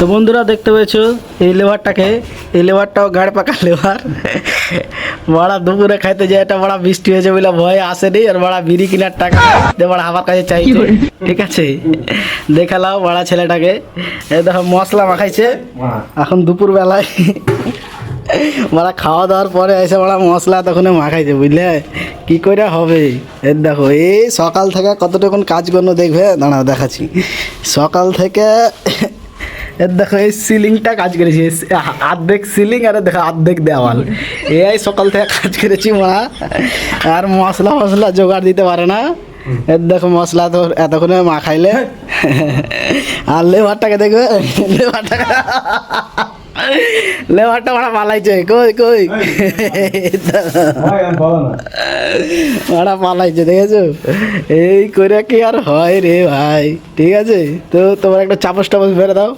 তো বন্ধুরা দেখতে পেয়েছ এই লেবারটাকে এই লেবারটাও গাড় পাকা লেবার। বড়া দুপুরে খাইতে যায় এটা বড়া বৃষ্টি হয়েছে বলে ভয়ে আসেনি আর বড়া বিড়ি কেনার টাকা বড়া আমার কাছে চাইছে। ঠিক আছে দেখালাও বড়া ছেলেটাকে। এই দেখো মশলা মাখাইছে। এখন দুপুর বেলায় বড়া খাওয়া দাওয়ার পরে এসে বড়া মশলা তখন মাখাইছে বুঝলে? কি করে হবে? এর দেখো এই সকাল থেকে কতটুকুন কাজ করল দেখবে? দাঁড়াও দেখাচ্ছি। সকাল থেকে এর দেখো এই সিলিংটা কাজ করেছি। অর্ধেক সিলিং আর দেখো অর্ধেক দেওয়াল। এই সকাল থেকে কাজ করেছি মা। আর মশলা মশলা জোগাড় দিতে পারে না। এর দেখো মশলা তো এতক্ষণে মা খাইলে। আর লেবারটাকে দেখবে লেবারটাকে লেবারটা মারা পালাইছে। কই কই? মারা পালাইছে দেখেছ? এই করে কি আর হয় রে ভাই? ঠিক আছে? তো তোমার একটা চাপস টাপস বেড়ে দাও।